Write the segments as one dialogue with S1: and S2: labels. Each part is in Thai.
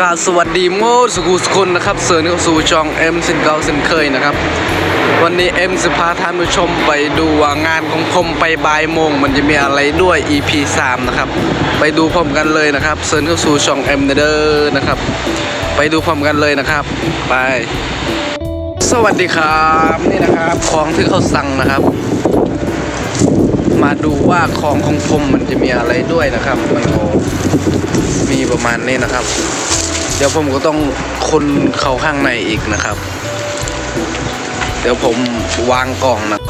S1: กาสวัสดีโมสุขุสคนนะครับเสริญเข้าสู่ช่องเอ็มสินเก่าสินเคยนะครับ วันนี้เอ็มสิพาท่านผู้ชมไปดูว่างานของผมไปบ่ายโมง มันจะมีอะไรด้วย EP 3 นะครับ ไปดูพร้อมกันเลยนะครับเสริญเข้าสู่ช่องเอ็มเดอร์นะครับ ไปดูพร้อมกันเลยนะครับ ไป สวัสดีครับนี่นะครับของที่เขาสั่งนะครับมาดูว่าของของผมมันจะมีอะไรด้วยนะครับ มันมีประมาณนี้นะครับ ดี๋ยวผมก็ต้องคนเข้าข้างในอีกนะครับ เดี๋ยวผมวางกล่องนะ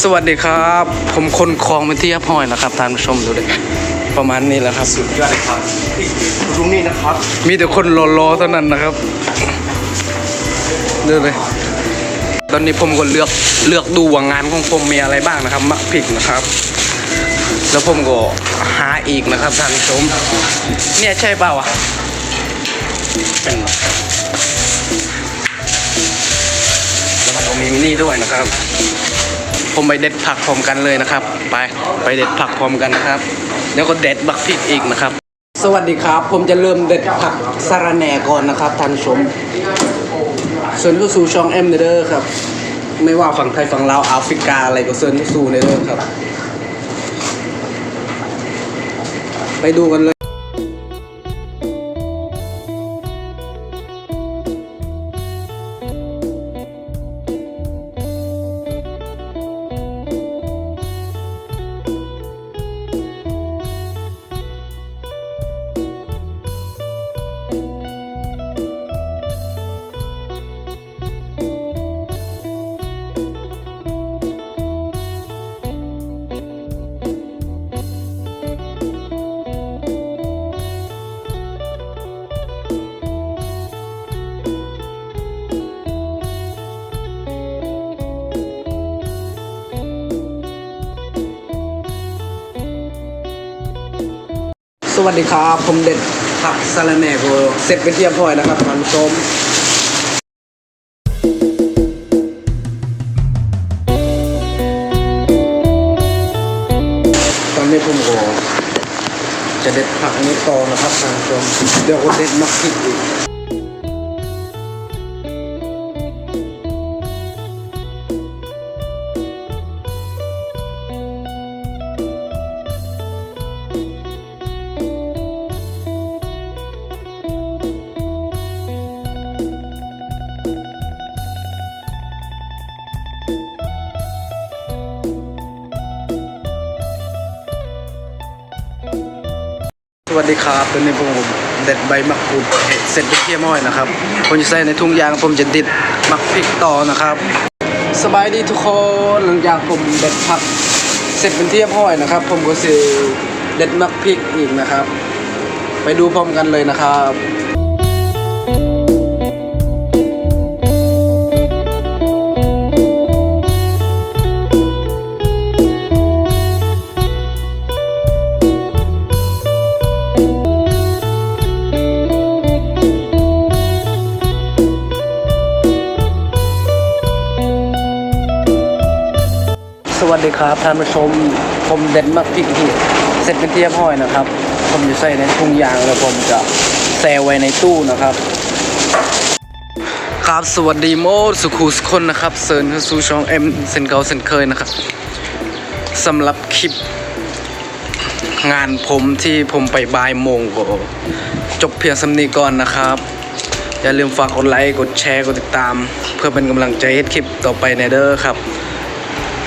S1: สวัสดีครับ ผมคนคลองเป็นที่ยับห้อยนะครับท่านผู้ชมดูดิประมาณนี้แหละครับ
S2: สุดยอดเลยครับตรงนี้นะครับ
S1: มีแต่คนรอๆเท่านั้นนะครับเดูเลยตอนนี้ผมก็เลือกเลือกดูว่างานของผมมีอะไรบ้างนะครับ มักผิกนะครับ แล้วผมก็หาอีกนะครับท่านผู้ชมเนี่ยใช่เปล่าอะเป็นเหรอแล้วมันก็มีมินี่ด้วยนะครับ ผมไปเด็ดผักพร้อมกันเลยนะครับ ไปไปเด็ดผักพร้อมกันนะครับ แล้วก็เด็ดบักพริกอีกนะครับ สวัสดีครับ ผมจะเริ่มเด็ดผักสะระแหน่ก่อนนะครับท่านผู้ชม ส่วนก็สู่ช่องเอ็มเดอร์ครับ ไม่ว่าฝั่งไทยฝั่งลาวแอฟริกาอะไรก็เซิร์นสู่เนเดอร์ครับ ไปดูกันเลย วัสดีครับ ผมเด็ดผักสะระแหน่โกเสร็จเป็นที่เรียบพอยนะครับท่านผู้ชมตอนนี้ผมก็จะเด็ดผักอันนี้ต่อนะครับท่านผู้ชมเดี๋ยวผมเด็ดมักพริกอีก วัสดีครับตอนนี้ผมเด็ดใบมะกรูดเสร็จเป็นเที่ยม้อยนะครับผมจะใส่ในทุ่งยางผมจะติดมักพริกต่อนะครับ สบายดีทุกคนหลังจากผมเด็ดผักเสร็จเป็นที่เรียบร้อยนะครับ ผมก็ซื้อเด็ดมักพริกอีกนะครับ ไปดูพร้อมกันเลยนะครับ ดีครับท่านผู้ชม ผมเด็ดมักพิกที่เสร็จเป็นเรียบร้อยนะครับ ผมจะใส่ในถุงยางแล้วผมจะแช่ไว้ในตู้นะครับครับสวัสดีโมดสุขุสคนนะครับเซิร์นสู่ช่องเอ็มเซนเกาเซนเคยนะครับสำหรับคลิป งานผมที่ผมไปบายโมงก็จบเพียงสำนีก่อนนะครับ อย่าลืมฝากกดไลค์กดแชร์กดติดตาม เพื่อเป็นกำลังใจให้คลิปต่อไปในเด้อครับ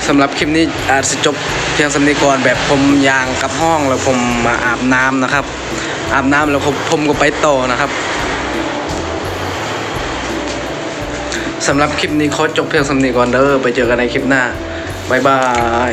S1: สำหรับคลิปนี้อาจจะจบเพียงสำนีก่อนแบบผมยางกับห้องแล้วผมมาอาบน้ำนะครับ อาบน้ำแล้วผมผมก็ไปต่อนะครับสำหรับคลิปนี้ขอจบเพียงสำนีก่อนเด้อไปเจอกันในคลิปหน้าบายบาย